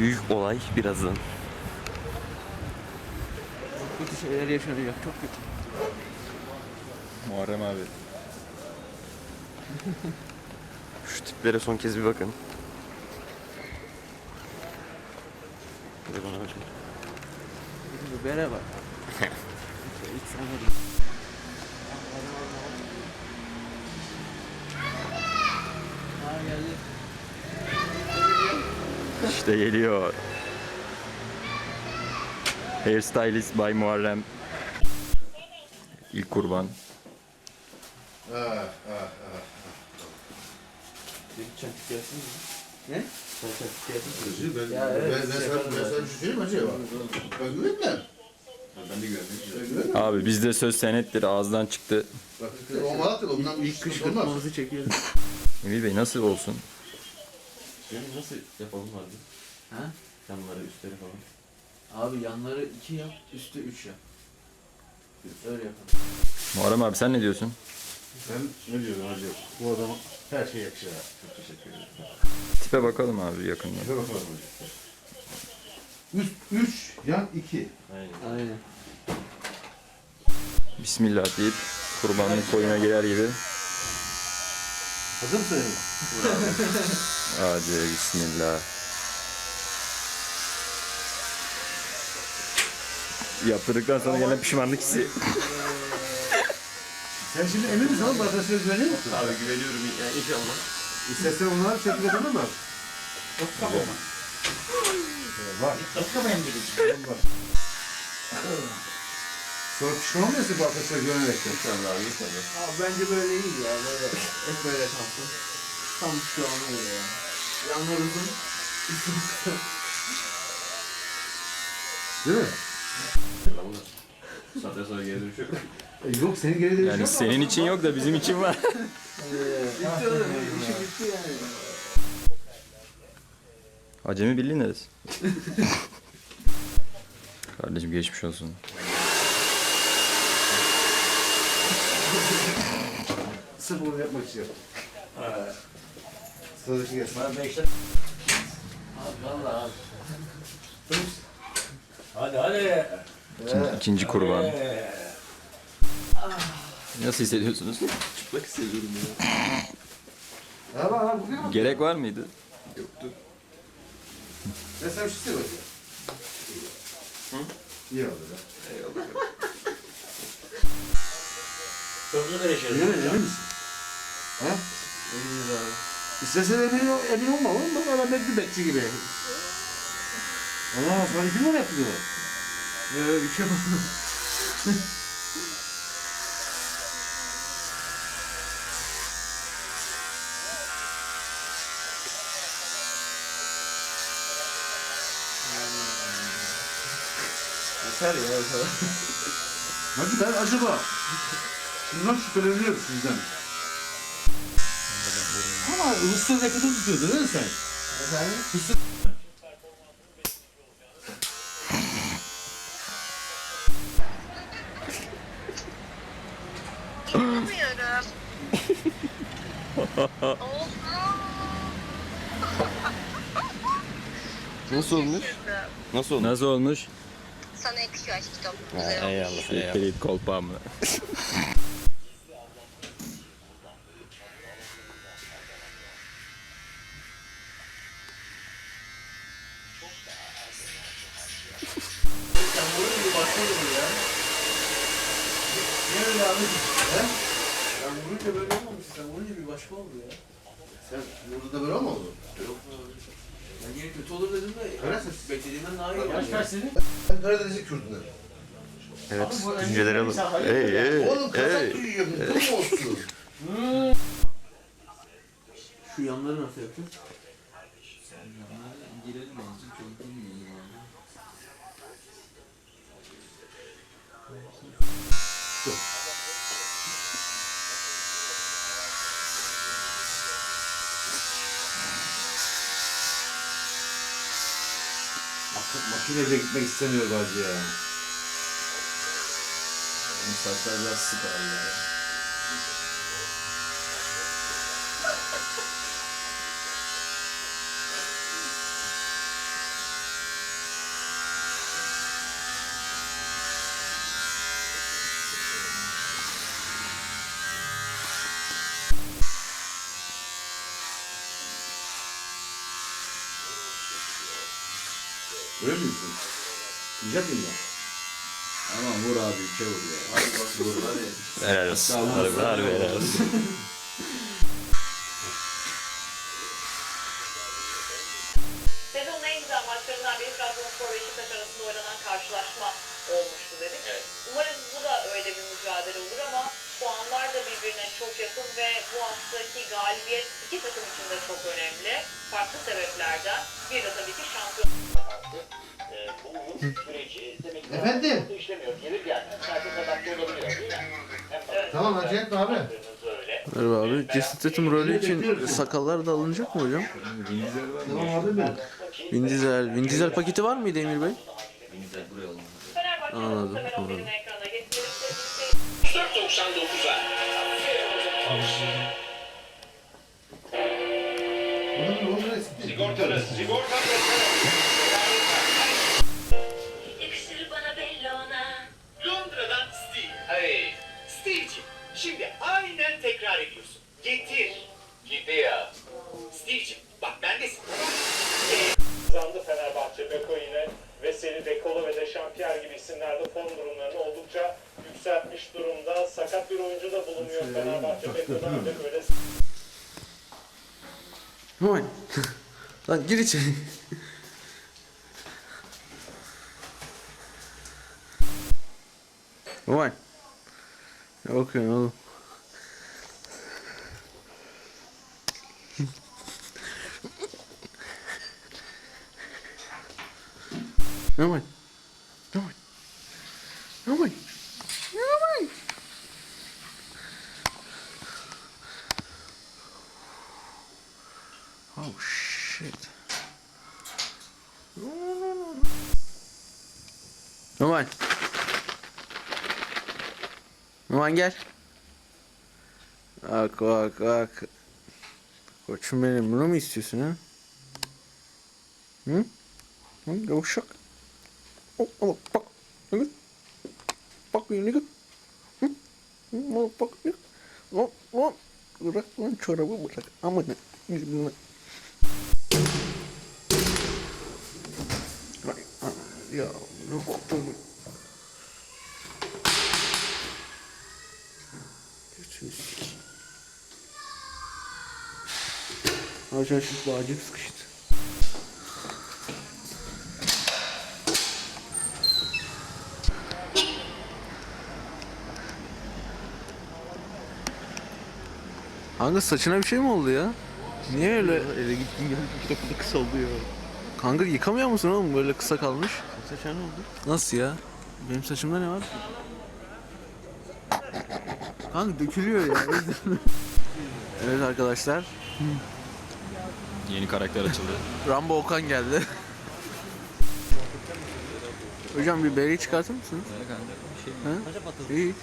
Büyük olay birazdan. Kötü şeyler yaşanacak çok kötü. Muharrem abi. Şu tiplere son kez bir bakın. Bir de bana bakın. Şimdi bere bak. Hiç sanmadım. İşte geliyor. Hairstylist by Muharrem. İlk kurban. Ne? Ben, Ya evet, ben, ben, şey sana, yaparım ben sana bir şey söyleyeyim mi acaba? Ben güvenmem. Ben de güvendim. Ben güvenmem. Abi bizde söz senettir ağızdan çıktı. Bak o Malatya ondan İlk olmaz. kışkırtmamızı çekiyoruz. Emir Bey nasıl olsun? Yani nasıl yapalım abi? Ha? Yanları üstleri falan. Abi yanları 2 yap, üstü 3 yap. Öyle yapalım. Muharrem abi sen ne diyorsun? Ben ne diyorum hacı? Bu adama her şey yakışır. Çok teşekkür ederim. Tipe bakalım abi yakından. Şöyle bakalım hacı. Üst 3, yan 2. Aynen. Aynen. Bismillah deyip kurbanlık koyuna girer gibi. Hazır mısın Emre? Hadi bismillah. Yaptırdıktan sonra gelen pişmanlık hissi. Sen şimdi emin misin oğlum? Arkadaşlara güveniyor musun? Abi güveniyorum yani inşallah. İstersen onları şekil yapalım mı? Var. Var. Sonra pişman olmuyorsun bu arkadaşlara güvenerek de. İnşallah abi inşallah. Abi bence böyle iyi ya. Böyle, hep böyle kalsın. Tam şu an öyle ya. Yanlar uzun. Değil mi? Sonra geri dönüş yok. E, yok senin geri dönüşün Yani senin için yok da bizim için var. Bitti oğlum. İşi bitti yani. Acemi birliği neresi? Kardeşim geçmiş olsun. Sırf bunu yapmak için yaptım. Sıradaki gelsin. Abi valla abi. Hadi hadi. İkinci, ikinci kurban. Nasıl hissediyorsunuz? Çıplak hissediyorum ya. Bak bak bugün. Gerek var mıydı? Ben sana bir şey söyleyeyim. İyi oldu ya. Çok güzel yaşadım. Emin, emin misin? Ha? Eminiz abi. İstersen emin, emin olma oğlum. Bak adam bekli bekçi gibi. Allah sana iki mi yaptı? Böyle bir şey yapalım. Yeter ya. Hacı ben acaba şundan şüpheleniyorum sizden. Ama Hüsnü yakıtı tutuyordu değil mi sen? Efendim? Hüsnü... Bilmiyorum. Nasıl olmuş? Nasıl olmuş? Nasıl olmuş? Sana yakışıyor aşkım. Ha, Güzel olmuş. eyvallah. eyvallah. kolpağımla. olur ya. Ne öyle abi? He? Sen vurunca böyle olmamış. Sen vurunca bir başka oldu ya. Sen burada da böyle mi oldu? Yok. Ben yine kötü olur dedim de mi? beklediğimden daha iyi Kaç kaç senin? Ben Karadeniz'i Kürdünden. Evet, düşünceleri alın. Hey, hey, Oğlum kazak hey. duyuyorum. Ne olsun? Şu yanları nasıl? Yanları girelim bence. Çok bilmiyorum Makineyle gitmek istemiyor bacı ya. Bu saçlar biraz sık abi ya. Öyle mi diyorsun? Yiyecek miyim ben? Aman vur abi üçe vur ya. Vur hadi. Helal olsun. Harbi, harbi helal olsun. Sezonun en güzel maçlarından biri Trabzonspor ve Beşiktaş arasında oynanan karşılaşma olmuştu dedik. Umarız bu da öyle bir mücadele olur ama puanlar da birbirine çok yakın ve bu haftaki galibiyet iki takım için de çok önemli. Farklı sebeplerden. Bir de tabii ki şampiyon. Evet. Tamam acele etme abi. Merhaba abi. Statham rolü için sakallar da alınacak mı hocam? Tamam abi? Vin Diesel. Vin Diesel paketi var mıydı Emir Bey? Anladım, anladım. birini ekrana getirelim. 4.99'a. Onun onun şimdi aynen tekrar ediyorsun. Getir. Gidiyor. Steve'ciğim, bak bendesin. kazandı Fenerbahçe Beko yine Veseli, Dekolo ve de Şampiyer gibi isimler de form durumlarını oldukça yükseltmiş durumda. Sakat bir oyuncu da bulunuyor Fenerbahçe Beko'da ancak öyle Noel. Lan gir içeri. Okay. No way. No way. No way. No way. Oh shit. No, no, no. No way. Numan gel. Bak bak bak. Koçum benim bunu mu istiyorsun ha? Hı? Hı? Yavuşak. Oh, oh, bak. Ne Bak ne Hı? Hı? Oh, Bak bir. Oh, oh. Bırak lan çorabı bırak. Aman yüzüne. Ay, ay, Ya ne koptum. Götünü sikeyim. Hocam şu bağcık sıkıştı. Kanka saçına bir şey mi oldu ya? Niye öyle? Eve gittim geldim iki dakikada kısaldı ya. Kanka yıkamıyor musun oğlum böyle kısa kalmış? Saçına ne oldu? Nasıl ya? Benim saçımda ne var? Kanka dökülüyor ya. evet arkadaşlar. Yeni karakter açıldı. Rambo Okan geldi. Hocam bir beri çıkartır mısınız? Ha? İyi.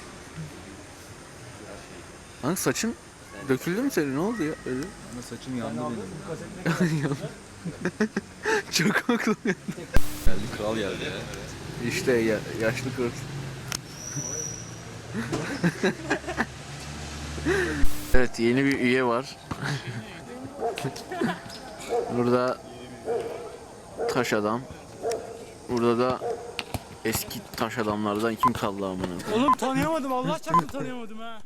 Kanka saçın döküldü mü senin? Ne oldu ya? Öyle. Saçım yandı benim. Çok haklı. Geldi kral geldi ya. İşte ya, yaşlı kurt. Evet yeni bir üye var. Burada taş adam. Burada da eski taş adamlardan kim kaldı amına? Oğlum tanıyamadım Allah çarptı tanıyamadım ha.